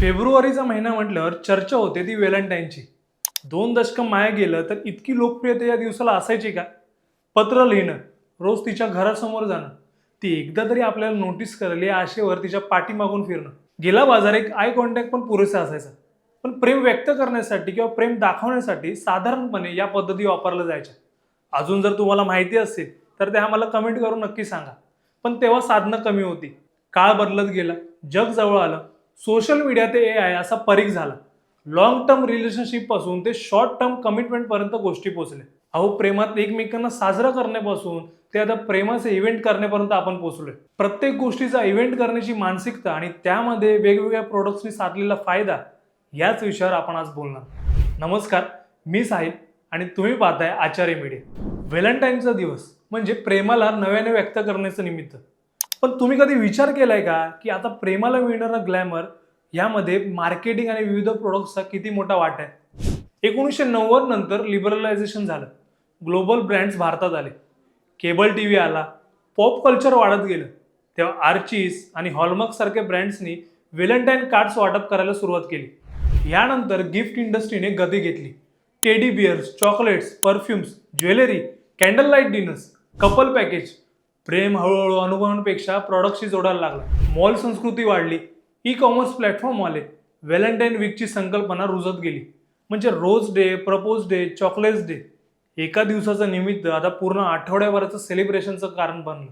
फेब्रुवारीचा महिना म्हटल्यावर चर्चा होते ती व्हॅलेंटाईनची. दोन दशकं माया गेलं तर इतकी लोकप्रियता या दिवसाला असायची का? पत्र लिहिणं रोज तिच्या घरासमोर जाणं ती एकदा तरी आपल्याला नोटीस करेल या आशेवर तिच्या पाठीमागून फिरणं. गेला बाजार एक आय कॉन्टॅक्ट पण पुरेसा असायचा. पण प्रेम व्यक्त करण्यासाठी किंवा प्रेम दाखवण्यासाठी साधारणपणे या पद्धती वापरल्या जायच्या. अजून जर तुम्हाला माहिती असेल तर ते आम्हाला कमेंट करून नक्की सांगा. पण तेव्हा साधनं कमी होती. काळ बदलत गेला जग जवळ आलं सोशल मीडिया ते ए आय असा परीक झाला. लॉंग टर्म रिलेशनशिपपासून ते शॉर्ट टर्म कमिटमेंट पर्यंत गोष्टी पोहोचल्या अहो प्रेमात एकमेकांना साजरा करण्यापासून ते आता प्रेमाचे इव्हेंट करण्यापर्यंत आपण पोहोचलोय प्रत्येक गोष्टीचा इव्हेंट करण्याची मानसिकता आणि त्यामध्ये वेगवेगळ्या प्रोडक्ट्सनी साधलेला फायदा याच विषयावर आपण आज बोलणार. नमस्कार मी साहिब आणि तुम्ही पाहताय आचार्य मीडिया. व्हॅलेंटाईनचा दिवस म्हणजे प्रेमाला नव्याने व्यक्त करण्याचं निमित्त. पण तुम्ही कधी विचार केलाय का की आता प्रेमाला मिळणारा ग्लॅमर यामध्ये मार्केटिंग आणि विविध प्रोडक्ट्सचा किती मोठा वाटा आहे? एकोणीसशे नव्वद नंतर लिबरलायझेशन झालं. ग्लोबल ब्रँड्स भारतात आले. केबल टी व्ही आला. पॉप कल्चर वाढत गेलं. तेव्हा आर्चीस आणि हॉलमार्क सारख्या ब्रँड्सनी व्हॅलेंटाईन कार्ड्स वाटप करायला सुरुवात केली. यानंतर गिफ्ट इंडस्ट्रीने गती घेतली. Teddy bears chocolates perfumes jewellery candle light dinners couple package प्रेम हळूहळू अनुभवांपेक्षा प्रॉडक्टशी जोडायला लागला. मॉल संस्कृती वाढली. ई कॉमर्स प्लॅटफॉर्म आले व्हॅलेंटाईन वीकची संकल्पना रुजत गेली. म्हणजे rose day propose day chocolates day. एका दिवसाचं निमित्त आता पूर्ण आठवड्याभराचं सेलिब्रेशनचं कारण बनलं.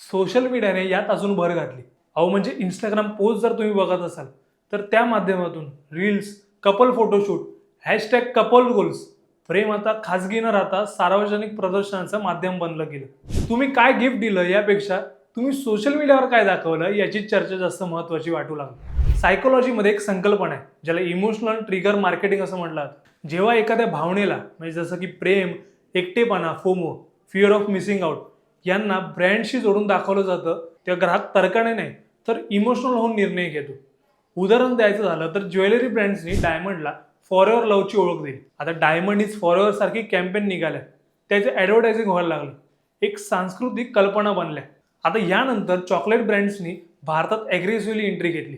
सोशल मीडियाने यात अजून भर घातली. अहो म्हणजे इंस्टाग्राम पोस्ट जर तुम्ही बघत असाल तर त्या माध्यमातून reels couple photoshoot hashtag couple goals प्रेम आता खाजगी न राहता सार्वजनिक प्रदर्शनाचं माध्यम बनलं गेलं. तुम्ही काय गिफ्ट दिलं यापेक्षा तुम्ही सोशल मीडियावर काय दाखवलं याची चर्चा जास्त महत्वाची वाटू लागली. सायकोलॉजीमध्ये एक संकल्पना आहे ज्याला इमोशनल ट्रिगर मार्केटिंग असं म्हटलं जेव्हा एखाद्या भावनेला म्हणजे जसं की प्रेम एकटेपणा FOMO fear of missing out यांना ब्रँडशी जोडून दाखवलं जातं तेव्हा ग्राहक तर्काने नाही तर इमोशनल होऊन निर्णय घेतो. उदाहरण द्यायचं झालं तर ज्वेलरी ब्रँड्सनी डायमंडला फॉरेवर लवची ओळख दिली आता डायमंड इज फॉरेवर सारखी कॅम्पेन निघाल्या. त्याचे ॲडव्हर्टायझिंग व्हायला लागलं. एक सांस्कृतिक कल्पना बनल्या. आता यानंतर चॉकलेट ब्रँड्सनी भारतात ॲग्रेसिव्हली एंट्री घेतली.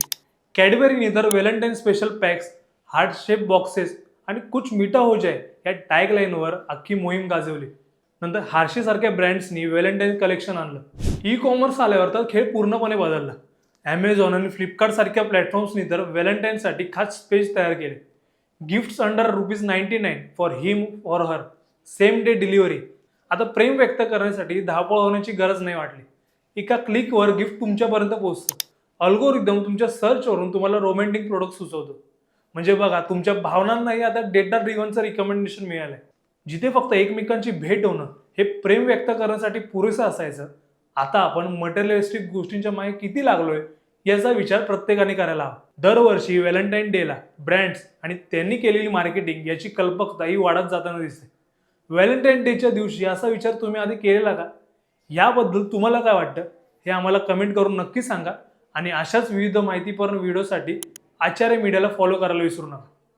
कॅडबेरीने तर Valentine special packs heart shape boxes आणि कुछ मिठा हो जाय या टॅगलाईनवर अख्खी मोहीम गाजवली. नंतर हार्शीसारख्या ब्रँड्सनी व्हॅलेंटाईन कलेक्शन आणलं. ई कॉमर्स आल्यावर तर खेळ पूर्णपणे बदलला. ॲमेझॉन आणि फ्लिपकार्टसारख्या प्लॅटफॉर्म्सनी तर व्हॅलेंटाईनसाठी खास पेज तयार केले. Gifts under rupees ninety nine for him for her same day delivery आता प्रेम व्यक्त करण्यासाठी धावपळ होण्याची गरज नाही वाटली. एका क्लिकवर गिफ्ट तुमच्यापर्यंत पोहोचतं. अल्गोरिदम तुमच्या सर्चवरून तुम्हाला रोमॅन्टिक प्रोडक्ट सुचवतो. म्हणजे बघा तुमच्या भावनांनाही आता डेटा ड्रिव्हनचं रिकमेंडेशन मिळालंय. जिथे फक्त एकमेकांची भेट होणं हे प्रेम व्यक्त करण्यासाठी पुरेसं असायचं. आता आपण मटेरियलिस्टिक गोष्टींच्या मागे किती लागलोय याचा विचार प्रत्येकाने करायला हवा. दरवर्षी व्हॅलेंटाईन डेला ब्रँड्स आणि त्यांनी केलेली मार्केटिंग याची कल्पकता ही वाढत जाताना दिसते. व्हॅलेंटाईन डेच्या दिवशी असा विचार तुम्ही आधी केलेला का? याबद्दल तुम्हाला काय वाटतं? हे आम्हाला कमेंट करून नक्की सांगा आणि अशाच विविध माहितीपूर्ण व्हिडिओसाठी आचार्य मीडियाला फॉलो करायला विसरू नका.